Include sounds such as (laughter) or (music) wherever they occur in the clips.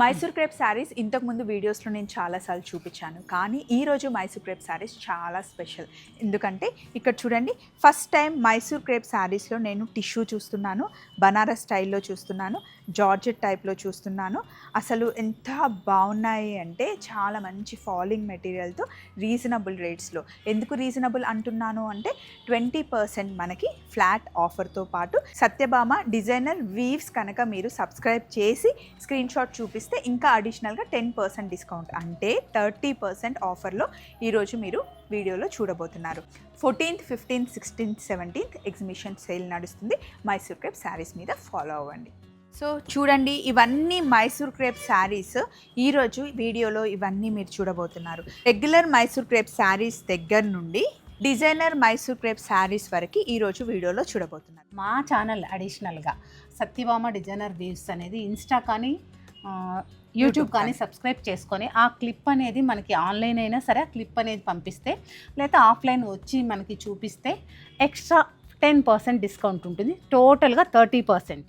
Mysore crepe saris ఇంతకుముందు వీడియోస్లో నేను చాలాసార్లు చూపించాను. కానీ ఈరోజు మైసూర్ క్రేప్ శారీస్ చాలా స్పెషల్. ఎందుకంటే ఇక్కడ చూడండి ఫస్ట్ టైం మైసూర్ క్రేప్ శారీస్లో నేను టిష్యూ చూస్తున్నాను బనారస్ స్టైల్లో చూస్తున్నాను జార్జెట్ టైప్లో చూస్తున్నాను. అసలు ఎంత బాగున్నాయి అంటే చాలా మంచి ఫాలింగ్ మెటీరియల్తో రీజనబుల్ రేట్స్లో. ఎందుకు రీజనబుల్ అంటున్నాను అంటే ట్వంటీ పర్సెంట్ మనకి ఫ్లాట్ ఆఫర్తో పాటు సత్యభామ డిజైనర్ వీవ్స్ కనుక మీరు సబ్స్క్రైబ్ చేసి స్క్రీన్ షాట్ చూపిస్తే ఇంకా అడిషనల్గా టెన్ పర్సెంట్ డిస్కౌంట్ అంటే థర్టీ పర్సెంట్ ఆఫర్లో ఈరోజు మీరు వీడియోలో చూడబోతున్నారు. Fourteenth fifteenth sixteenth seventeenth exhibition sale నడుస్తుంది. మైసూర్ క్రేప్ శారీస్ మీద ఫాలో అవ్వండి. సో చూడండి ఇవన్నీ మైసూర్ క్రేప్ శారీస్ ఈరోజు వీడియోలో ఇవన్నీ మీరు చూడబోతున్నారు. రెగ్యులర్ మైసూర్ క్రేప్ శారీస్ దగ్గర నుండి డిజైనర్ మైసూర్ క్రేప్ శారీస్ వరకు ఈరోజు వీడియోలో చూడబోతున్నారు. మా ఛానల్ అడిషనల్గా సత్యభామ డిజైనర్ వీవ్స్ అనేది ఇన్స్టా కానీ యూట్యూబ్ కానీ సబ్స్క్రైబ్ చేసుకొని ఆ క్లిప్ అనేది మనకి ఆన్లైన్ అయినా సరే ఆ క్లిప్ అనేది పంపిస్తే లేదా ఆఫ్లైన్ వచ్చి మనకి చూపిస్తే ఎక్స్ట్రా టెన్ పర్సెంట్ డిస్కౌంట్ ఉంటుంది. టోటల్గా థర్టీ పర్సెంట్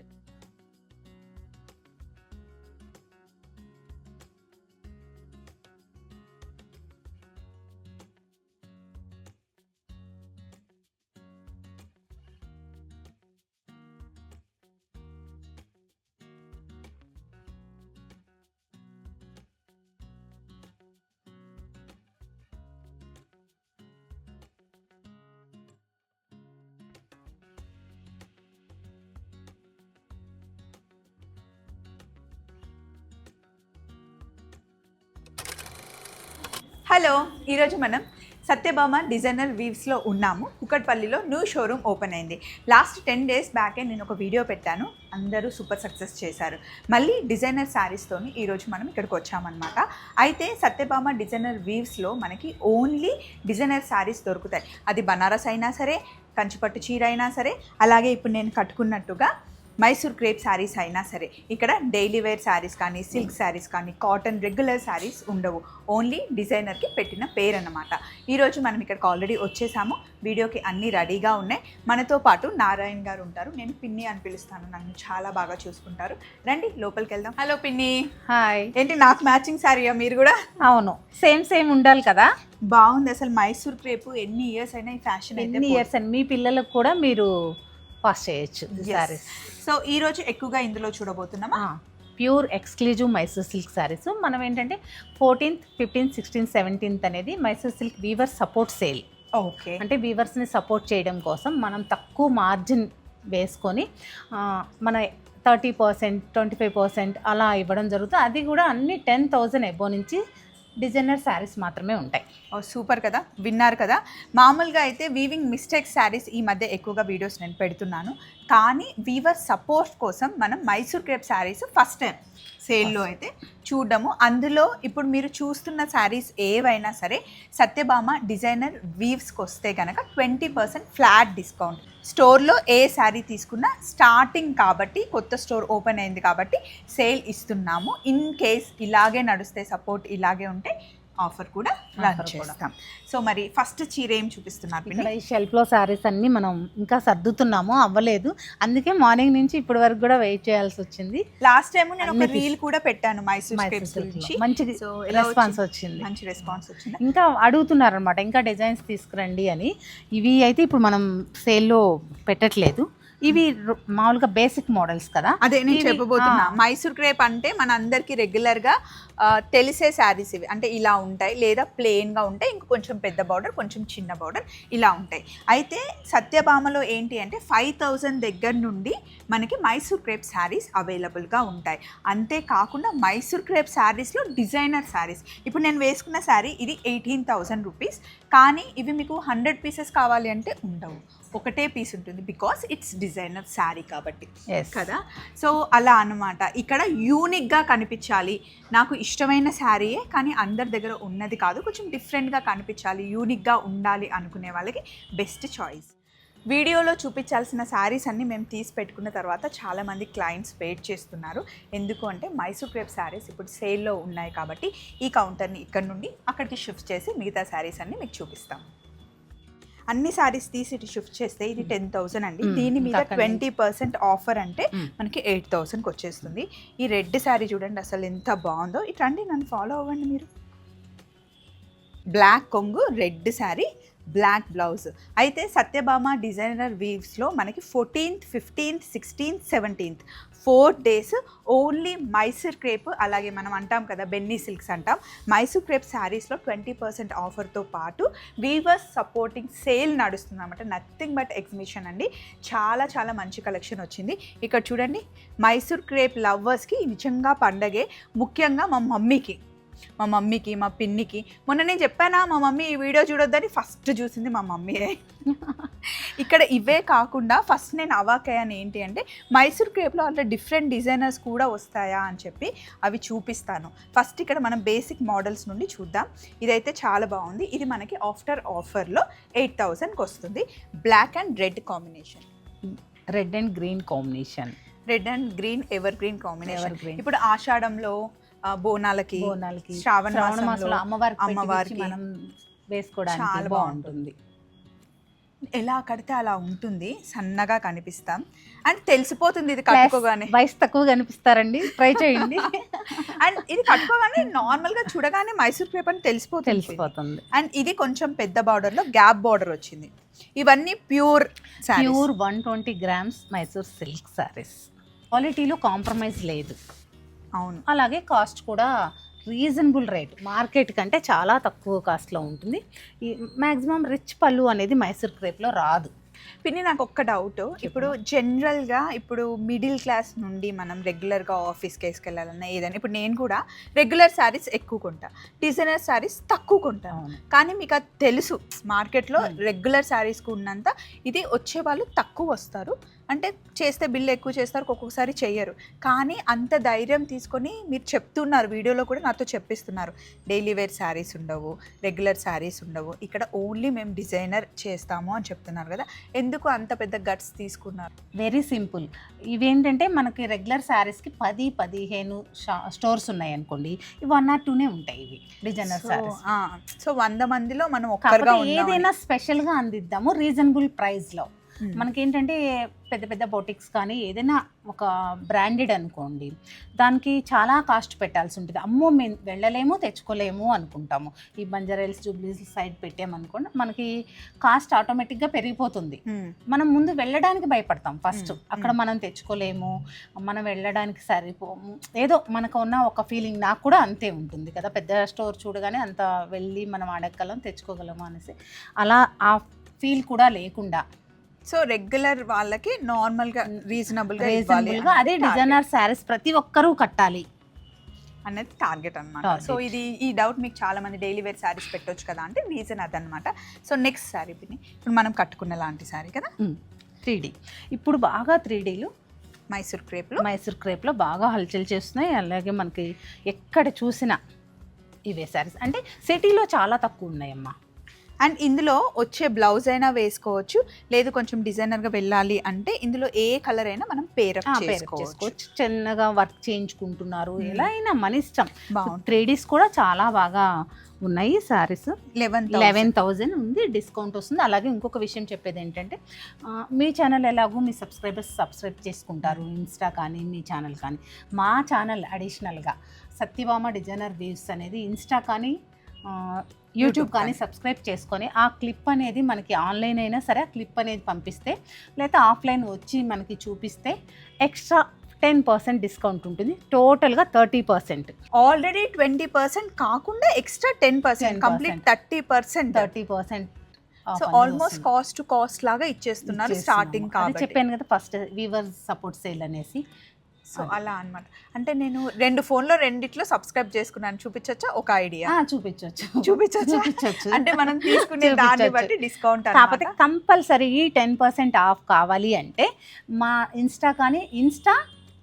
హలో ఈరోజు మనం సత్యభామ డిజైనర్ వీవ్స్లో ఉన్నాము. కుకట్పల్లిలో న్యూ షోరూమ్ ఓపెన్ అయింది. లాస్ట్ టెన్ డేస్ బ్యాకే నేను ఒక వీడియో పెట్టాను. అందరూ సూపర్ సక్సెస్ చేశారు. మళ్ళీ డిజైనర్ శారీస్తోని ఈరోజు మనం ఇక్కడికి వచ్చామన్నమాట. అయితే సత్యభామ డిజైనర్ వీవ్స్లో మనకి ఓన్లీ డిజైనర్ శారీస్ దొరుకుతాయి. అది బనారస్ అయినా సరే కంచిపట్టు చీర అయినా సరే అలాగే ఇప్పుడు నేను కట్టుకున్నట్టుగా మైసూర్ క్రేప్ శారీస్ అయినా సరే ఇక్కడ డైలీ వేర్ శారీస్ కానీ సిల్క్ శారీస్ కానీ కాటన్ రెగ్యులర్ శారీస్ ఉండవు. ఓన్లీ డిజైనర్కి పెట్టిన పేరు అన్నమాట. ఈరోజు మనం ఇక్కడికి ఆల్రెడీ వచ్చేసాము. వీడియోకి అన్నీ రెడీగా ఉన్నాయి. మనతో పాటు నారాయణ గారు ఉంటారు. నేను పిన్ని అని పిలుస్తాను. నన్ను చాలా బాగా చూసుకుంటారు. రండి లోపలికి వెళ్దాం. హలో పిన్ని. హాయ్. ఏంటి నాకు మ్యాచింగ్ శారీయా మీరు కూడా? అవును. సేమ్ సేమ్ ఉండాలి కదా? బాగుంది. అసలు మైసూర్ క్రేప్ ఎన్ని ఇయర్స్ అయినా ఈ ఫ్యాషన్ ఎన్ని ఇయర్స్ అండ్ మీ పిల్లలకు కూడా మీరు పాస్ చేయొచ్చు సారీస్ సో ఈ రోజు ఎక్కువగా ఇందులో చూడబోతున్నామా? Pure exclusive Mysore silk saris మనం ఏంటంటే ఫోర్టీన్త్ ఫిఫ్టీన్త్ సిక్స్టీన్త్ సెవెంటీన్త్ అనేది Mysore silk weaver support sale okay అంటే వీవర్స్ని సపోర్ట్ చేయడం కోసం మనం తక్కువ మార్జిన్ వేసుకొని మన thirty percent twenty five percent అలా ఇవ్వడం జరుగుతుంది. అది కూడా అన్ని టెన్ థౌజండ్ ఎబో నుంచి డిజైనర్ శారీస్ మాత్రమే ఉంటాయి. ఓ సూపర్ కదా? విన్నారు కదా? మామూలుగా అయితే వీవింగ్ మిస్టేక్ శారీస్ ఈ మధ్య ఎక్కువగా వీడియోస్ నేను పెడుతున్నాను. కానీ వీవర్ సపోర్ట్ కోసం మనం Mysore crepe saris first time సేల్లో అయితే చూడడము. అందులో ఇప్పుడు మీరు చూస్తున్న శారీస్ ఏవైనా సరే సత్యభామ డిజైనర్ వీవ్స్కి వస్తే కనుక ట్వంటీ పర్సెంట్ ఫ్లాట్ డిస్కౌంట్. స్టోర్లో ఏ శారీ తీసుకున్నా స్టార్టింగ్ కాబట్టి కొత్త స్టోర్ ఓపెన్ అయింది కాబట్టి సేల్ ఇస్తున్నాము. ఇన్ కేస్ ఇలాగే నడుస్తే సపోర్ట్ ఇలాగే ఉంటే ఆఫర్ కూడా రన్. చేస్తాం. సో మరి ఫస్ట్ చీర ఏం చూపిస్తున్నారు? ఈ షెల్ఫ్లో శారీస్ అన్ని మనం ఇంకా సర్దుతున్నాము అవ్వలేదు. అందుకే మార్నింగ్ నుంచి ఇప్పటి వరకు కూడా వెయిట్ చేయాల్సి వచ్చింది. లాస్ట్ టైం నేను ఒక రీల్ కూడా పెట్టాను మైసూర్. గురించి. మంచి రెస్పాన్స్ వచ్చింది? వచ్చింది. మంచి రెస్పాన్స్ వచ్చింది? ఇంకా అడుగుతున్నారు అనమాట ఇంకా డిజైన్స్ తీసుకురండి అని. ఇవి అయితే ఇప్పుడు మనం సేల్లో పెట్టట్లేదు. ఇవి మామూలుగా బేసిక్ మోడల్స్ కదా. అదే నేను చెప్పబోతున్నా. మైసూర్ క్రేప్ అంటే మన అందరికి రెగ్యులర్గా ఆ, తెలిసే శారీస్ ఇవి. అంటే ఇలా ఉంటాయి లేదా ప్లెయిన్గా ఉంటాయి ఇంక కొంచెం పెద్ద బార్డర్ కొంచెం చిన్న బార్డర్ ఇలా ఉంటాయి. అయితే సత్యభామలో ఏంటి అంటే ఫైవ్ థౌజండ్ దగ్గర నుండి మనకి మైసూర్ క్రేప్ శారీస్ అవైలబుల్గా ఉంటాయి. అంతేకాకుండా మైసూర్ క్రేప్ శారీస్లో డిజైనర్ శారీస్. ఇప్పుడు నేను వేసుకున్న శారీ ఇది ఎయిటీన్ థౌజండ్ రూపీస్. కానీ ఇవి మీకు హండ్రెడ్ పీసెస్ కావాలి అంటే ఉండవు. ఒకటే పీస్ ఉంటుంది బికాస్ ఇట్స్ డిజైనర్ శారీ కాబట్టి. కదా? సో అలా అన్నమాట. ఇక్కడ యూనిక్గా కనిపించాలి. నాకు ఇష్టమైన శారీయే కానీ అందరి దగ్గర ఉన్నది కాదు. కొంచెం డిఫరెంట్గా కనిపించాలి యూనిక్గా ఉండాలి అనుకునే వాళ్ళకి బెస్ట్ చాయిస్ వీడియోలో చూపించాల్సిన శారీస్ అన్ని మేము తీసి పెట్టుకున్న తర్వాత చాలామంది క్లయింట్స్ వెయిట్ చేస్తున్నారు. ఎందుకు అంటే మైసూర్ క్రేప్ శారీస్ ఇప్పుడు సేల్లో ఉన్నాయి కాబట్టి ఈ కౌంటర్ని ఇక్కడ నుండి అక్కడికి షిఫ్ట్ చేసి మిగతా శారీస్ అన్ని మీకు చూపిస్తాం. అన్ని సారీస్ తీసి ఇటు షిఫ్ట్ చేస్తే ఇది టెన్ థౌసండ్ అండి. దీని మీద ట్వంటీ పర్సెంట్ ఆఫర్ అంటే. మనకి ఎయిట్ థౌసండ్కి వచ్చేస్తుంది. ఈ రెడ్ శారీ చూడండి అసలు ఎంత బాగుందో. ఇటు రండి నన్ను ఫాలో అవ్వండి మీరు. బ్లాక్ కొంగు రెడ్ శారీ బ్లాక్ బ్లౌజ్. అయితే సత్యభామ డిజైనర్ వీవ్స్లో మనకి fourteenth fifteenth sixteenth seventeenth. Four days only Mysore crepe అలాగే మనం అంటాం కదా బెన్నీ సిల్క్స్ అంటాం. మైసూర్ క్రేప్ శారీస్లో ట్వంటీ పర్సెంట్ ఆఫర్తో పాటు వీవర్స్ సపోర్టింగ్ సేల్ నడుస్తుంది అనమాట నథింగ్ బట్ ఎగ్జిబిషన్ అండి. చాలా చాలా మంచి కలెక్షన్ వచ్చింది. ఇక్కడ చూడండి మైసూర్ క్రేప్ లవ్వర్స్కి నిజంగా పండగే. ముఖ్యంగా మా మమ్మీకి. మా మమ్మీకి మా పిన్నికి. మొన్న నేను చెప్పానా మా మమ్మీ ఈ వీడియో చూడొద్దని ఫస్ట్ చూసింది మా మమ్మీయే ఇక్కడ ఇవే కాకుండా ఫస్ట్ నేను అవాకయ్యాను ఏంటి అంటే మైసూర్ క్రేప్లో అట్లా డిఫరెంట్ డిజైనర్స్ కూడా వస్తాయా అని చెప్పి అవి చూపిస్తాను. ఫస్ట్ ఇక్కడ మనం బేసిక్ మోడల్స్ నుండి చూద్దాం. ఇదైతే చాలా బాగుంది. ఇది మనకి ఆఫ్టర్ ఆఫర్లో ఎయిట్ థౌజండ్కి వస్తుంది. Black and red combination. Red and green combination. Red and green ever green combination. ఇప్పుడు ఆషాఢంలో బోనాలకి బోనాలకి శ్రావణ మాసంలో అమ్మవారికి అమ్మవారికి మనం వేసుకోవడానికి చాలా బాగుంటుంది. ఎలా కడితే అలా ఉంటుంది సన్నగా కనిపిస్తాం. అండ్ తెలిసిపోతుంది ఇది కట్టుకోగానే. వయసు తక్కువ కనిపిస్తారండి. ట్రై చేయండి. (laughs) అండ్ ఇది కట్టుకోగానే నార్మల్గా చూడగానే మైసూర్ అని తెలిసిపోతుంది. తెలిసిపోతుంది. అండ్ ఇది కొంచెం పెద్ద బార్డర్లో గ్యాప్ బార్డర్ వచ్చింది. ఇవన్నీ pure pure one twenty grams Mysore silk saris క్వాలిటీలో కాంప్రమైజ్ లేదు. అవును. అలాగే కాస్ట్ కూడా రీజనబుల్ రేట్. మార్కెట్ కంటే చాలా తక్కువ కాస్ట్లో ఉంటుంది. ఈ మ్యాక్సిమం రిచ్ పళ్ళు అనేది మైసూర్ క్రేప్లో రాదు. పిన్ని నాకు ఒక్క డౌట్ ఇప్పుడు జనరల్గా ఇప్పుడు మిడిల్ క్లాస్ నుండి మనం రెగ్యులర్గా ఆఫీస్కి వేసుకెళ్ళాలన్నా ఏదైనా ఇప్పుడు నేను కూడా రెగ్యులర్ శారీస్ ఎక్కువ కొంటా. డిజైనర్ శారీస్ తక్కువ కొంటాను అవును. కానీ మీకు అది తెలుసు. మార్కెట్లో. రెగ్యులర్ శారీస్కి ఉన్నంత ఇది వచ్చే వాళ్ళు తక్కువ వస్తారు. అంటే చేస్తే బిల్లు ఎక్కువ చేస్తారు ఒక్కొక్కసారి చెయ్యరు. కానీ అంత ధైర్యం తీసుకొని మీరు చెప్తున్నారు వీడియోలో కూడా నాతో చెప్పిస్తున్నారు. డైలీ వేర్ శారీస్ ఉండవు రెగ్యులర్ శారీస్ ఉండవు. ఇక్కడ ఓన్లీ మేము డిజైనర్ చేస్తాము అని చెప్తున్నారు కదా ఎందుకు అంత పెద్ద గట్స్ తీసుకున్నారు? Very simple. ఇవేంటంటే మనకి రెగ్యులర్ శారీస్కి పది పదిహేను స్టోర్స్ ఉన్నాయి అనుకోండి ఇవి వన్ ఆర్ టూనే ఉంటాయి ఇవి డిజైనర్ శారీస్. సో వంద మందిలో మనం ఒక్కరుగా. ఏదైనా స్పెషల్గా అందిద్దాము రీజనబుల్ ప్రైస్లో. మనకేంటంటే పెద్ద పెద్ద బొటిక్స్ కానీ ఏదైనా ఒక బ్రాండెడ్ అనుకోండి దానికి చాలా కాస్ట్ పెట్టాల్సి ఉంటుంది. అమ్మో మేము వెళ్ళలేము తెచ్చుకోలేము అనుకుంటాము. ఈ బంజారాయిల్స్ జూబ్లీస్ సైడ్ పెట్టామనుకోండి మనకి కాస్ట్ ఆటోమేటిక్గా పెరిగిపోతుంది. Hmm. మనం ముందు వెళ్ళడానికి భయపడతాం ఫస్ట్ మ్మ్. అక్కడ మనం తెచ్చుకోలేము మనం వెళ్ళడానికి సరిపోము. ఏదో మనకు ఉన్న ఒక ఫీలింగ్ నాకు కూడా అంతే ఉంటుంది కదా. పెద్ద స్టోర్ చూడగానే అంత వెళ్ళి మనం అడగగలం తెచ్చుకోగలము అనేసి. అలా ఆ ఫీల్ కూడా లేకుండా సో రెగ్యులర్ వాళ్ళకి నార్మల్గా రీజనబుల్గా ఇవ్వాలి రీజనబుల్గా అదే. డిజైనర్ శారీస్ ప్రతి ఒక్కరూ కట్టాలి. అనేది టార్గెట్ అన్నమాట. Target. సో ఇది ఈ డౌట్ మీకు చాలా మంది డైలీ వేర్ శారీస్ పెట్టొచ్చు కదా అంటే రీజన్ అదనమాట సో నెక్స్ట్ శారీ పిన్ని ఇప్పుడు మనం కట్టుకున్న లాంటి శారీ కదా? త్రీ ఇప్పుడు బాగా త్రీ డీలు మైసూర్ క్రేప్లో మైసూర్ క్రేప్లో బాగా హల్చల్ చేస్తున్నాయి. అలాగే మనకి ఎక్కడ చూసినా ఇవే శారీస్ అంటే సిటీలో చాలా తక్కువ ఉన్నాయమ్మా. అండ్ ఇందులో వచ్చే బ్లౌజ్ అయినా వేసుకోవచ్చు. లేదు కొంచెం డిజైనర్గా వెళ్ళాలి అంటే ఇందులో ఏ కలర్ అయినా మనం పేరప్ up చేసుకోవచ్చు. చిన్నగా వర్క్ చేయించుకుంటున్నారు. Hmm. ఎలా అయినా మన ఇష్టం. బాగుంటుంది త్రీ డీస్ కూడా చాలా బాగా ఉన్నాయి సారీస్. లెవెన్ లెవెన్ థౌజండ్ ఉంది డిస్కౌంట్ వస్తుంది. అలాగే ఇంకొక విషయం చెప్పేది ఏంటంటే మీ ఛానల్ ఎలాగో మీ సబ్స్క్రైబర్స్ సబ్స్క్రైబ్ చేసుకుంటారు. ఇన్స్టా కానీ మీ ఛానల్ కానీ. మా ఛానల్ అడిషనల్గా సత్యభామ డిజైనర్ వీవ్స్ అనేది ఇన్స్టా కానీ యూట్యూబ్ కానీ. సబ్స్క్రైబ్ చేసుకొని ఆ క్లిప్ అనేది మనకి ఆన్లైన్ అయినా సరే ఆ క్లిప్ అనేది పంపిస్తే లేదా ఆఫ్లైన్ వచ్చి మనకి చూపిస్తే ఎక్స్ట్రా టెన్ పర్సెంట్ డిస్కౌంట్ ఉంటుంది. టోటల్గా thirty percent already twenty percent కాకుండా extra ten percent 10% complete thirty percent thirty percent so almost cost to cost లాగా ఇచ్చేస్తున్నారు స్టార్టింగ్ కాబట్టి. చెప్పాను కదా ఫస్ట్ వీవర్ సపోర్ట్ సేల్ అనేసి. సో. అలా అన్నమాట. అంటే నేను రెండు ఫోన్లో రెండిట్లో సబ్స్క్రైబ్ చేసుకున్నాను. చూపించచ్చా? ఒక ఐడియా. చూపించవచ్చు చూపించచ్చా. చూపించవచ్చు అంటే మనం తీసుకునే దాన్ని. బట్టి డిస్కౌంట్ కాకపోతే కంపల్సరీ టెన్ పర్సెంట్ ఆఫ్ కావాలి అంటే మా ఇన్స్టా కానీ ఇన్స్టా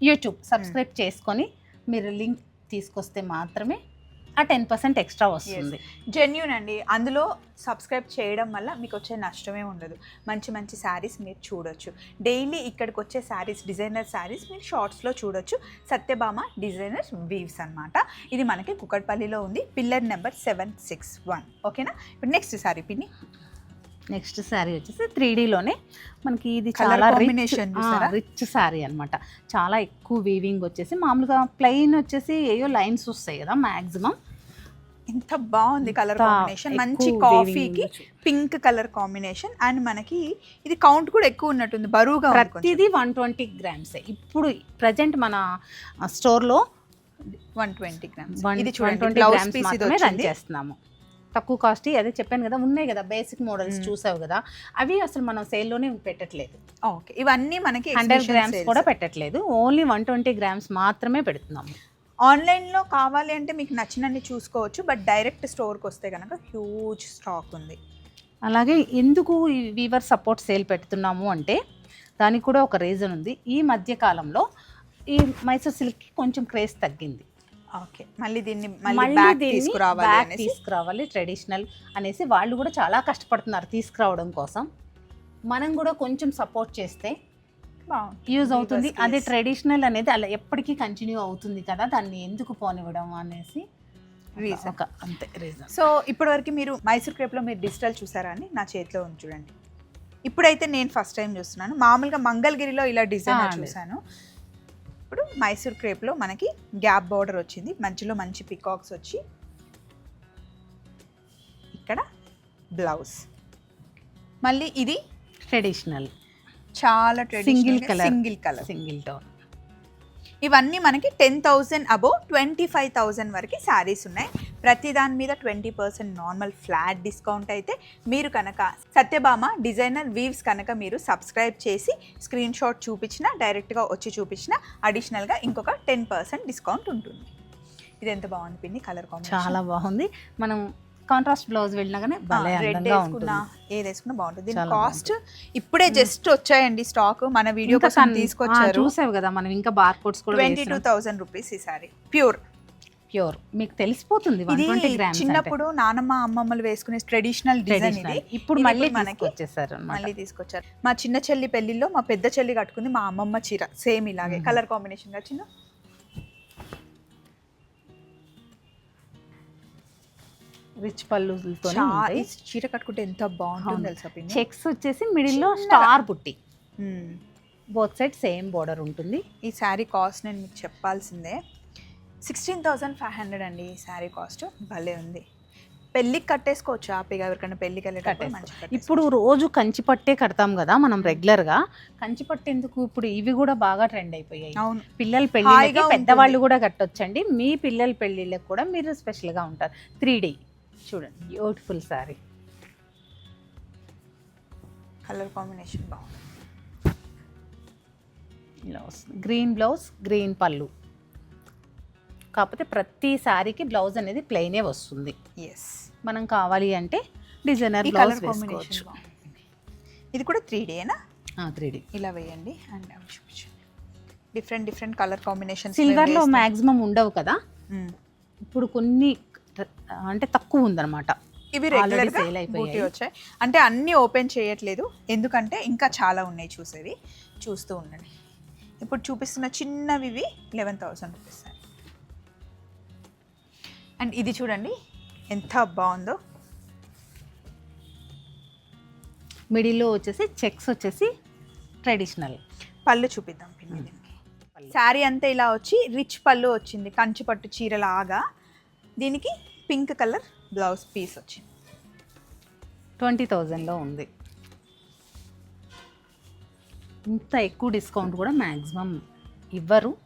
యూట్యూబ్ సబ్స్క్రైబ్ చేసుకొని మీరు లింక్ తీసుకొస్తే మాత్రమే ఆ టెన్ పర్సెంట్ ఎక్స్ట్రా వస్తుంది. జెన్యున్ అండి. అందులో సబ్స్క్రైబ్ చేయడం వల్ల మీకు వచ్చే నష్టమే ఉండదు. మంచి మంచి శారీస్ మీరు చూడొచ్చు. డైలీ ఇక్కడికి వచ్చే శారీస్ డిజైనర్ శారీస్ మీరు షార్ట్స్లో చూడొచ్చు. సత్యభామ డిజైనర్ వీవ్స్ అన్నమాట. ఇది మనకి కుకట్పల్లిలో ఉంది. Pillar number seven six one ఓకేనా? ఇప్పుడు నెక్స్ట్ శారీ పిన్ని. నెక్స్ట్ శారీ వచ్చేసి త్రీ లోనే మనకి ఇది చాలా చూసారా? రిచ్ శారీ అన్నమాట. చాలా ఎక్కువ వీవింగ్ వచ్చేసి మామూలుగా ప్లెయిన్ వచ్చేసి ఏయో లైన్స్ వస్తాయి కదా మాక్సిమం ఎంత బాగుంది కలర్ కాంబినేషన్. మంచి కాఫీకి పింక్ కలర్ కాంబినేషన్. అండ్ మనకి ఇది కౌంట్ కూడా ఎక్కువ ఉన్నట్టుంది బరువుగా. ప్రతిదీ వన్ ట్వంటీ గ్రామ్స్. ఇప్పుడు ప్రజెంట్ మన స్టోర్లో 120 గ్రామ్స్. వన్ ఇది చూడండి ట్వంటీ గ్రామ్స్ ఇది మాత్రమే రన్ చేస్తున్నాము. తక్కువ కాస్ట్ అదే చెప్పాను కదా ఉన్నాయి కదా బేసిక్ మోడల్స్. చూసావు కదా అవి అసలు మనం సేల్లోనే పెట్టట్లేదు. ఓకే ఇవన్నీ మనకి హండ్రెడ్ గ్రామ్స్ కూడా పెట్టట్లేదు ఓన్లీ వన్ ట్వంటీ గ్రామ్స్ మాత్రమే పెడుతున్నాము. ఆన్లైన్లో కావాలి అంటే మీకు నచ్చినన్ని చూసుకోవచ్చు బట్ డైరెక్ట్ స్టోర్కి వస్తే కనుక హ్యూజ్ స్టాక్ ఉంది. అలాగే ఎందుకు ఈ వీవర్ సపోర్ట్ సేల్ పెడుతున్నాము అంటే దానికి కూడా ఒక రీజన్ ఉంది. ఈ మధ్య కాలంలో ఈ మైసూర్ సిల్క్ కొంచెం క్రేజ్ తగ్గింది. ఓకే. మళ్ళీ దీన్ని మళ్ళీ తీసుకురావాలి తీసుకురావాలి ట్రెడిషనల్ అనేసి వాళ్ళు కూడా చాలా కష్టపడుతున్నారు తీసుకురావడం కోసం. మనం కూడా కొంచెం సపోర్ట్ చేస్తే యూజ్ అవుతుంది. అదే. ట్రెడిషనల్ అనేది అలా ఎప్పటికీ కంటిన్యూ అవుతుంది కదా దాన్ని ఎందుకు పోనివ్వడం అనేసి అంతే రీజన్ సో ఇప్పటివరకు మీరు మైసూర్ క్రేప్లో మీరు డిజిటల్ చూసారా అని నా చేతిలో ఉంది చూడండి. ఇప్పుడైతే నేను ఫస్ట్ టైం చూస్తున్నాను. మామూలుగా మంగళగిరిలో ఇలా డిజైన్. చూసాను ఇప్పుడు మైసూర్ క్రేప్లో మనకి గ్యాప్ బార్డర్ వచ్చింది. మధ్యలో మంచి పికాక్స్ వచ్చి ఇక్కడ బ్లౌజ్ మళ్ళీ ఇది ట్రెడిషనల్ చాలా single colour single colour single tone ఇవన్నీ మనకి ten thousand above twenty five thousand వరకు శారీస్ ఉన్నాయి. ప్రతి దాని మీద twenty percent normal flat discount అయితే మీరు కనుక సత్యభామ డిజైనర్ వీవ్స్ కనుక మీరు సబ్స్క్రైబ్ చేసి స్క్రీన్ షాట్ చూపించిన డైరెక్ట్గా వచ్చి చూపించిన అడిషనల్గా ఇంకొక టెన్ పర్సెంట్ డిస్కౌంట్ ఉంటుంది. ఇది ఎంత బాగుంది పిన్ని కలర్ కాంబినేషన్ చాలా బాగుంది. మనం కాంట్రాస్ట్ బ్లౌజ్ వెళ్ళినా కానీ భలే రెడ్ అందంగా వేసుకున్నా ఏది వేసుకున్నా బాగుంటుంది. దీని చాలా కాస్ట్ ఇప్పుడే జస్ట్ వచ్చాయండి స్టాక్ మన వీడియో ఇంకా కోసం ఆ, తీసుకొచ్చారు. చూసావు కదా మనం ఇంకా బార్ కోడ్స్ కూడా ట్వంటీ టూ థౌసండ్ రూపీస్ ఈ సారీ ప్యూర్ ప్యూర్ మీకు తెలిసిపోతుంది వన్ ఇది ట్వంటీ గ్రామ్స్ చిన్నప్పుడు నానమ్మ అమ్మమ్మలు వేసుకునే ట్రెడిషనల్ డిజైన్ ఇది. ఇప్పుడు ఇది మళ్ళీ మనకి వచ్చేసారు మళ్ళీ తీసుకొచ్చారు. మా చిన్న చెల్లి పెళ్ళిలో మా పెద్ద చెల్లి కట్టుకుంది మా అమ్మమ్మ చీర. సేమ్ ఇలాగే. కలర్ కాంబినేషన్గా చిన్న రిచ్ పళ్ళుతో చీర కట్టుకుంటే ఎంత బాగుంటుంది. తెలుసా చెక్స్ వచ్చేసి మిడిల్లో చిన్నగా. Star hmm. Both side same border ఉంటుంది. ఈ శారీ కాస్ట్ నేను మీకు చెప్పాల్సిందే. సిక్స్టీన్ థౌజండ్ ఫైవ్ హండ్రెడ్ అండి ఈ శారీ కాస్ట్. భలే ఉంది. పెళ్ళికి కట్టేసుకోవచ్చు? హ్యాపీగా ఎవరికైనా పెళ్ళికి వెళ్ళేటప్పుడు. ఇప్పుడు రోజు కంచి పట్టే కడతాం కదా మనం రెగ్యులర్గా కంచి పట్టు ఎందుకు? ఇప్పుడు ఇవి కూడా బాగా ట్రెండ్ అయిపోయాయి. అవును. పిల్లల పెళ్ళిళ్ళకి హాయిగా పెద్దవాళ్ళు. కూడా కట్టొచ్చండి. మీ పిల్లల పెళ్ళిళ్ళకి కూడా మీరు స్పెషల్గా ఉంటారు. Three D. చూడండి బ్యూటిఫుల్ సారీ కలర్ కాంబినేషన్ బాగుంది. ఇలా వస్తుంది గ్రీన్ బ్లౌజ్ గ్రీన్ పళ్ళు కాకపోతే ప్రతి సారీకి బ్లౌజ్ అనేది ప్లెయినే వస్తుంది. ఎస్ మనం కావాలి అంటే డిజైనర్ బ్లౌజ్ వేసుకోవచ్చు. ఇది కూడా త్రీ డేనా త్రీ డి ఇలా వేయండి అండ్ చూపించండి డిఫరెంట్ డిఫరెంట్ కలర్ కాంబినేషన్ సిల్వర్లో మాక్సిమం ఉండవు కదా? ఇప్పుడు కొన్ని అంటే తక్కువ ఉందన్నమాట. ఇవి already రెగ్యులర్గా sale అయిపోయాయి. బూటీ వచ్చాయి. అంటే అన్ని ఓపెన్ చేయట్లేదు. ఎందుకంటే ఇంకా చాలా ఉన్నాయి చూసేవి. చూస్తూ ఉండండి. ఇప్పుడు చూపిస్తున్న చిన్నవి ఇవి లెవెన్ థౌసండ్ రూపీస్ అండ్ ఇది చూడండి. ఎంత బాగుందో. మిడిల్లో వచ్చేసి చెక్స్ వచ్చేసి ట్రెడిషనల్. పళ్ళు చూపిద్దాం పిన్ని శారీ అంతా ఇలా వచ్చి రిచ్ పళ్ళు వచ్చింది. కంచి పట్టు చీరలాగా. దీనికి పింక్ కలర్ బ్లౌజ్ పీస్ వచ్చింది. ట్వంటీ థౌజండ్లో ఉంది. ఇంత ఎక్కువ డిస్కౌంట్ కూడా మ్యాక్సిమం ఇవ్వరు.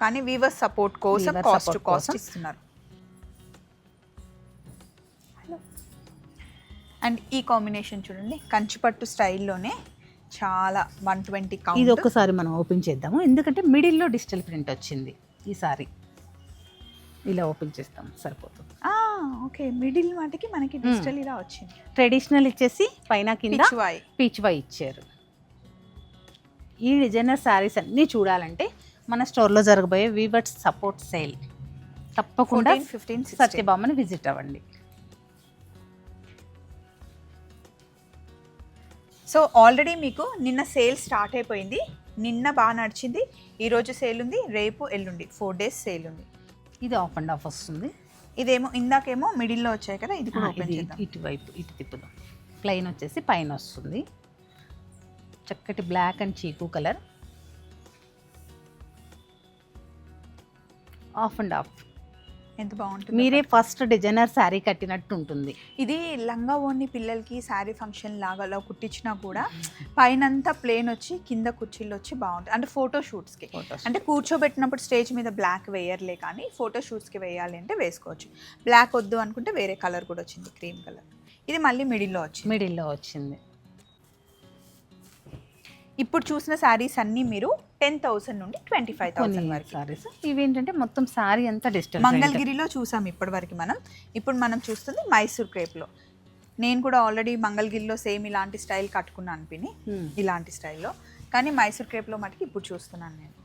కానీ వీవర్ సపోర్ట్ కోసం కాస్ట్ కాస్ట్ కోసం. ఇస్తున్నారు. అండ్ ఈ కాంబినేషన్ చూడండి కంచిపట్టు స్టైల్లోనే చాలా వన్ ట్వంటీ ఇది ఒక్కసారి మనం ఓపెన్ చేద్దాము. ఎందుకంటే మిడిల్లో డిజిటల్ ప్రింట్ వచ్చింది ఈసారి ఇలా ఓపెన్ చేస్తాం సరిపోతుంది. ఓకే. మిడిల్ వాటికి మనకి డిజిటల్ ఇలా వచ్చింది. ట్రెడిషనల్ ఇచ్చేసి పైన కింద పిచ్వాయ్ పీచ్వై ఇచ్చారు. ఈ డిజైనర్ శారీస్ అన్నీ చూడాలంటే మన స్టోర్లో జరగబోయే వీవర్స్ సపోర్ట్ సేల్. తప్పకుండా ఫిఫ్టీన్ సత్యభామని విజిట్ అవ్వండి. సో ఆల్రెడీ మీకు నిన్న సేల్ స్టార్ట్ అయిపోయింది. నిన్న బాగా నడిచింది. ఈరోజు సేల్ ఉంది. రేపు ఎల్లుండి. ఫోర్ డేస్ సేల్ ఉంది. ఇది ఆఫ్ అండ్ ఆఫ్ వస్తుంది. ఇదేమో ఇందాకేమో మిడిల్లో వచ్చాయి కదా ఇది కూడా ఓపెన్ చేద్దాం. ఇటువైపు ఇటు తిప్పుదాం. ప్లెయిన్ వచ్చేసి పైన వస్తుంది. చక్కటి బ్లాక్ అండ్ చీకు కలర్ ఆఫ్ అండ్ ఆఫ్ ఎంత బాగుంటుంది మీరే ఫస్ట్ డిజైనర్ శారీ కట్టినట్టు ఉంటుంది. ఇది లంగా ఓని పిల్లలకి శారీ ఫంక్షన్ లాగా కుట్టించినా కూడా పైనంతా ప్లేన్ వచ్చి కింద కుర్చీలు వచ్చి బాగుంటుంది. అంటే ఫోటో షూట్స్కి. అంటే కూర్చోబెట్టినప్పుడు స్టేజ్ మీద బ్లాక్ వేయర్లే కానీ ఫోటో షూట్స్కి వేయాలి అంటే వేసుకోవచ్చు. బ్లాక్ వద్దు అనుకుంటే వేరే కలర్ కూడా వచ్చింది క్రీమ్ కలర్. ఇది మళ్ళీ మిడిల్లో వచ్చింది. మిడిల్లో వచ్చింది. ఇప్పుడు చూసిన శారీస్ అన్నీ మీరు టెన్ థౌసండ్ నుండి ట్వంటీ ఫైవ్ థౌసండ్ వరకు. సారీస్ ఇవి ఏంటంటే మొత్తం శారీ అంతా డిజిటల్ మంగళగిరిలో చూసాం ఇప్పటివరకు మనం. ఇప్పుడు మనం చూస్తుంది మైసూర్ క్రేప్లో నేను కూడా ఆల్రెడీ మంగళగిరిలో సేమ్ ఇలాంటి స్టైల్ కట్టుకున్నాను పిని ఇలాంటి స్టైల్లో కానీ మైసూర్ క్రేప్లో మటుకు ఇప్పుడు చూస్తున్నాను నేను.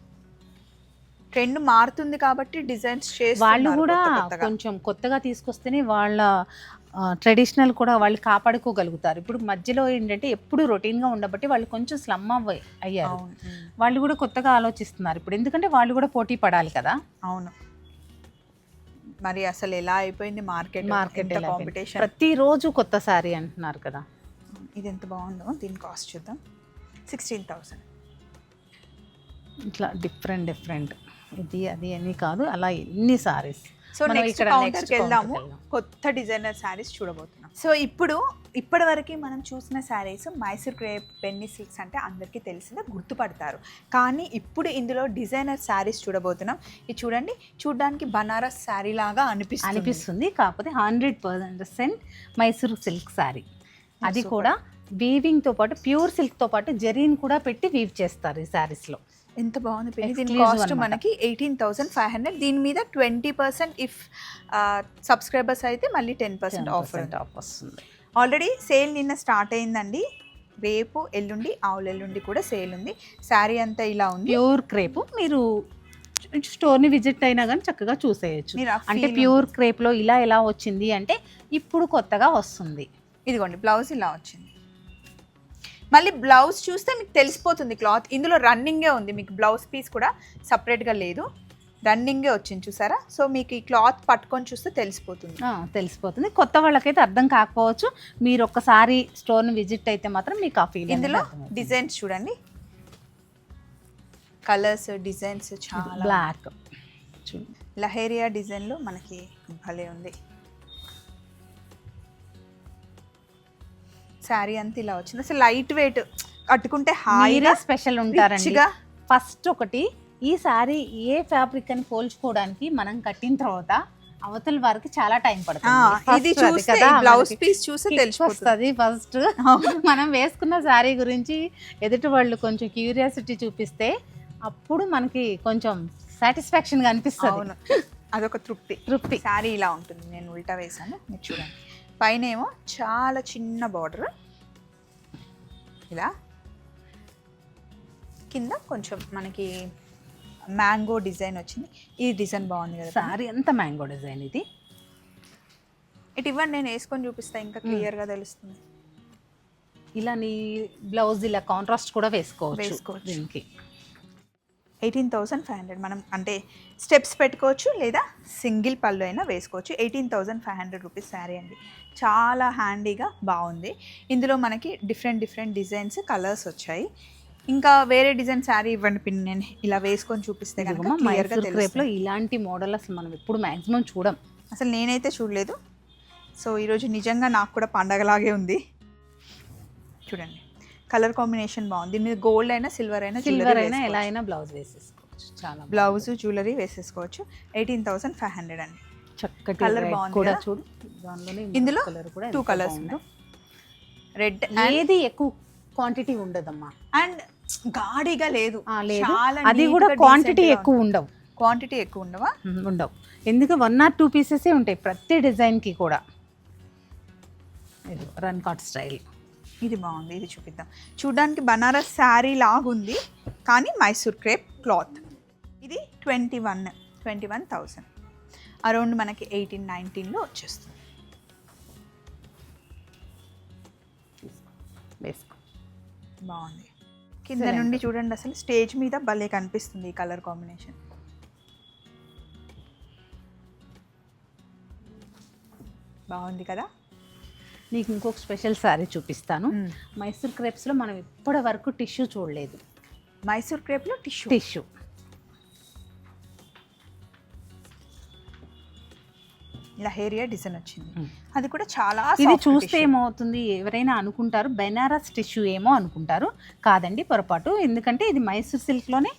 ట్రెండ్ మారుతుంది కాబట్టి డిజైన్స్ వాళ్ళు చేస్తున్నారు కూడా. కొంచెం కొత్తగా తీసుకొస్తేనే వాళ్ళ ట్రెడిషనల్ కూడా వాళ్ళు కాపాడుకోగలుగుతారు. ఇప్పుడు మధ్యలో ఏంటంటే ఎప్పుడు రొటీన్గా ఉండబట్టి వాళ్ళు కొంచెం స్లమ్ అవ్వ అయ్యారు. వాళ్ళు కూడా కొత్తగా ఆలోచిస్తున్నారు ఇప్పుడు. ఎందుకంటే వాళ్ళు కూడా పోటీ పడాలి కదా. అవును. మరి అసలు ఎలా అయిపోయింది మార్కెట్ మార్కెట్ కాంపిటీషన్ ప్రతిరోజు కొత్త శారీ అంటున్నారు కదా. ఇది ఎంత బాగుందో? దీని కాస్ట్ చూద్దాం. సిక్స్టీన్ థౌసండ్ ఇట్లా డిఫరెంట్ డిఫరెంట్ ఇది అది అని కాదు. అలా ఎన్ని సారీస్ సో నెక్స్ట్ కౌంటర్కి వెళ్దాము. కొత్త డిజైనర్ శారీస్ చూడబోతున్నాం. సో ఇప్పుడు ఇప్పటివరకు మనం చూసిన శారీస్ మైసూర్ క్రేప్ పెన్ని సిల్క్స్ అంటే అందరికీ తెలిసిందే గుర్తుపడతారు. కానీ ఇప్పుడు ఇందులో డిజైనర్ శారీస్ చూడబోతున్నాం. ఇది చూడండి చూడడానికి బనారస్ శారీ లాగా అనిపిస్తుంది. అనిపిస్తుంది. కాకపోతే hundred percent Mysore silk sari అది. కూడా వీవింగ్తో పాటు ప్యూర్ సిల్క్తో పాటు జరీన్ కూడా పెట్టి వీవ్ చేస్తారు ఈ శారీస్లో ఎంత బాగుంది. దీని కాస్ట్. మనకి ఎయిటీన్ థౌసండ్ ఫైవ్ హండ్రెడ్ దీని మీద ట్వంటీ పర్సెంట్ ఇఫ్ సబ్స్క్రైబర్స్ అయితే మళ్ళీ టెన్ పర్సెంట్ ఆఫర్ ఆఫ్ వస్తుంది. ఆల్రెడీ సేల్ నిన్న స్టార్ట్ అయిందండి. రేపు ఎల్లుండి ఆవుల ఎల్లుండి కూడా సేల్ ఉంది. శారీ అంతా ఇలా ఉంది. ప్యూర్ క్రేప్ మీరు స్టోర్ని విజిట్ అయినా కానీ చక్కగా చూసేయచ్చు. అంటే ప్యూర్ క్రేప్లో ఇలా ఎలా వచ్చింది అంటే ఇప్పుడు కొత్తగా వస్తుంది. ఇదిగోండి బ్లౌజ్ ఇలా వచ్చింది. మళ్ళీ బ్లౌజ్ చూస్తే మీకు తెలిసిపోతుంది క్లాత్. ఇందులో రన్నింగే ఉంది. మీకు బ్లౌజ్ పీస్ కూడా సపరేట్గా లేదు. రన్నింగే వచ్చింది చూసారా? సో మీకు ఈ క్లాత్ పట్టుకొని చూస్తే తెలిసిపోతుంది. తెలిసిపోతుంది. కొత్త వాళ్ళకైతే అర్థం కాకపోవచ్చు. మీరు ఒక్కసారి స్టోర్ని విజిట్ అయితే మాత్రం మీకు ఆ ఫీల్ ఇందులో డిజైన్స్ చూడండి. కలర్స్ డిజైన్స్ చాలా బ్లాక్ లహేరియా డిజైన్లో మనకి భలే ఉంది. శారీ అంతా ఇలా వచ్చింది. అసలు లైట్ వెయిట్ కట్టుకుంటే హాయిగా స్పెషల్ ఉంటారండి. ఫస్ట్ ఒకటి ఈ సారీ ఏ ఫ్యాబ్రిక్ అని పోల్చుకోవడానికి మనం కట్టిన తర్వాత అవతల వారికి చాలా టైం పడుతుంది. ఇది చూస్తే కదా, బ్లౌజ్ పీస్ చూస్తే తెలిసిపోతుంది. వస్తది ఫస్ట్ మనం వేసుకున్న శారీ గురించి ఎదుటి వాళ్ళు కొంచెం క్యూరియాసిటీ చూపిస్తే అప్పుడు మనకి కొంచెం సాటిస్ఫాక్షన్గా అనిపిస్తుంది. అదొక తృప్తి. తృప్తి. శారీ ఇలా ఉంటుంది. నేను ఉల్టా వేసాను మీరు చూడండి. పైన ఏమో చాలా చిన్న బార్డర్ ఇలా. కింద కొంచెం మనకి మ్యాంగో డిజైన్ వచ్చింది. ఈ డిజైన్ బాగుంది కదా. శారీ అంతా మ్యాంగో డిజైన్ ఇది. ఇటు ఇవ్వండి నేను వేసుకొని చూపిస్తా ఇంకా క్లియర్గా తెలుస్తుంది. ఇలా నీ బ్లౌజ్ ఇలా కాంట్రాస్ట్ కూడా వేసుకోవచ్చు. వేసుకోవచ్చు. దీనికి. ఎయిటీన్ థౌసండ్ ఫైవ్ హండ్రెడ్ మనం అంటే స్టెప్స్ పెట్టుకోవచ్చు లేదా సింగిల్ పళ్ళు అయినా వేసుకోవచ్చు. Eighteen thousand five hundred rupees sari అండి. చాలా హ్యాండీగా బాగుంది. ఇందులో మనకి డిఫరెంట్ డిఫరెంట్ డిజైన్స్ కలర్స్ వచ్చాయి. ఇంకా వేరే డిజైన్ శారీ ఇవ్వండి పిన్ నేను ఇలా వేసుకొని చూపిస్తే కనుక క్లియర్గా ఇలాంటి మోడల్ అసలు మనం ఎప్పుడు మాక్సిమం చూడం. అసలు నేనైతే చూడలేదు. సో ఈరోజు నిజంగా నాకు కూడా పండగలాగే ఉంది. చూడండి. కలర్ కాంబినేషన్ బాగుంది. దీని మీద గోల్డ్ అయినా సిల్వర్ అయినా సిల్వర్ అయినా ఎలా అయినా బ్లౌజ్ వేసేసుకోవచ్చు. చాలా. బ్లౌజ్ జ్యువెలరీ వేసేసుకోవచ్చు. ఎయిటీన్ థౌసండ్ ఫైవ్ హండ్రెడ్ అండి. చక్కటి red బాగుంది కూడా? చూడు. దానిలోనే ఇందులో కలర్ కూడా టూ కలర్స్. రెడ్ ఏది ఎక్కువ క్వాంటిటీ ఉండదమ్మా. అండ్ గాడిగా లేదు. అది కూడా క్వాంటిటీ ఎక్కువ ఉండవు. క్వాంటిటీ ఎక్కువ ఉండవా? ఉండవు. ఎందుకు? వన్ ఆర్ టూ పీసెసే ఉంటాయి. ప్రతి డిజైన్కి కూడా. ఇది రన్ కాట్ స్టైల్ ఇది బాగుంది ఇది చూపిద్దాం. చూడడానికి బనారస్ శారీ లాగుంది కానీ మైసూర్ క్రేప్ క్లాత్. ఇది twenty one twenty one thousand. Around మనకి ఎయిటీన్ నైన్టీన్లో వచ్చేస్తుంది. బాగుంది. కింద. నుండి చూడండి అసలు స్టేజ్ మీద భలే కనిపిస్తుంది ఈ కలర్ కాంబినేషన్. బాగుంది కదా? నీకు ఇంకొక స్పెషల్ శారీ చూపిస్తాను. మైసూర్ క్రేప్స్లో మనం ఇప్పటి వరకు టిష్యూ చూడలేదు. మైసూర్ క్రేప్లో టిష్యూ. టిష్యూ. ఇలా హేరియా డిజైన్ వచ్చింది. అది కూడా చాలా ఇది చూస్తే. ఏమవుతుంది? ఎవరైనా అనుకుంటారు బెనారస్ టిష్యూ ఏమో అనుకుంటారు. కాదండి పొరపాటు. ఎందుకంటే ఇది మైసూర్ సిల్క్లోనే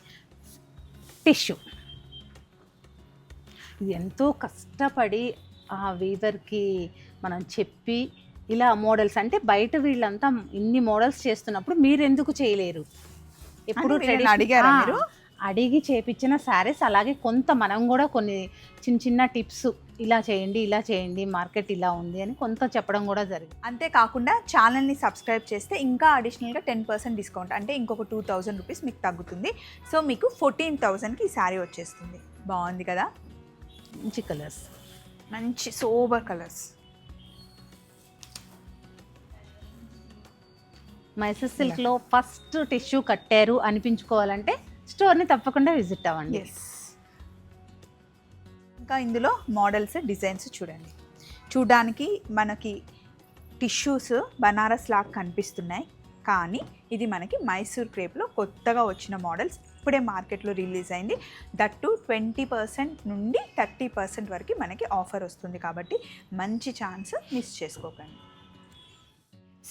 టిష్యూ. ఇది ఎంతో కష్టపడి ఆ వీవర్కి మనం చెప్పి ఇలా మోడల్స్ అంటే బయట వీళ్ళంతా ఇన్ని మోడల్స్ చేస్తున్నప్పుడు మీరు ఎందుకు చేయలేరు? ఎప్పుడు అడిగారా మీరు? అడిగి చేపించిన శారీస్ అలాగే కొంత మనం కూడా కొన్ని చిన్న చిన్న టిప్స్ ఇలా చేయండి ఇలా చేయండి మార్కెట్ ఇలా ఉంది అని కొంత చెప్పడం కూడా జరిగింది. అంతేకాకుండా ఛానల్ని సబ్స్క్రైబ్ చేస్తే ఇంకా అడిషనల్గా టెన్ పర్సెంట్ డిస్కౌంట్ అంటే ఇంకొక టూ థౌజండ్ రూపీస్ మీకు తగ్గుతుంది. సో మీకు ఫోర్టీన్ థౌజండ్కి ఈ శారీ వచ్చేస్తుంది. బాగుంది కదా? మంచి కలర్స్. మంచి సోబర్ కలర్స్. మైసూర్ సిల్క్లో ఫస్ట్ టిష్యూ కట్టారు అనిపించుకోవాలంటే స్టోర్ని తప్పకుండా విజిట్ అవ్వండి. ఇంకా ఇందులో మోడల్స్ డిజైన్స్ చూడండి. చూడడానికి మనకి టిష్యూస్ బనారస్ లాగా కనిపిస్తున్నాయి. కానీ ఇది మనకి మైసూర్ క్రేప్లో కొత్తగా వచ్చిన మోడల్స్ ఇప్పుడే మార్కెట్లో రిలీజ్ అయింది. దట్టు ట్వంటీ పర్సెంట్ నుండి థర్టీ పర్సెంట్ వరకు మనకి ఆఫర్ వస్తుంది. కాబట్టి మంచి ఛాన్స్ మిస్ చేసుకోకండి.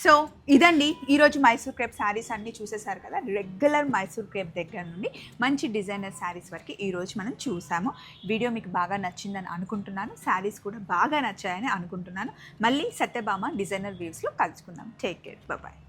సో ఇదండి. ఈరోజు మైసూర్ క్రేప్ శారీస్ అన్నీ చూసేసారు కదా? రెగ్యులర్ మైసూర్ క్రేప్ దగ్గర నుండి మంచి డిజైనర్ శారీస్ వరకు ఈరోజు మనం చూసాము. వీడియో మీకు బాగా నచ్చిందని అనుకుంటున్నాను. శారీస్ కూడా బాగా నచ్చాయని అనుకుంటున్నాను. మళ్ళీ సత్యభామ డిజైనర్ వ్యూస్లో కలుసుకుందాం. Take care bye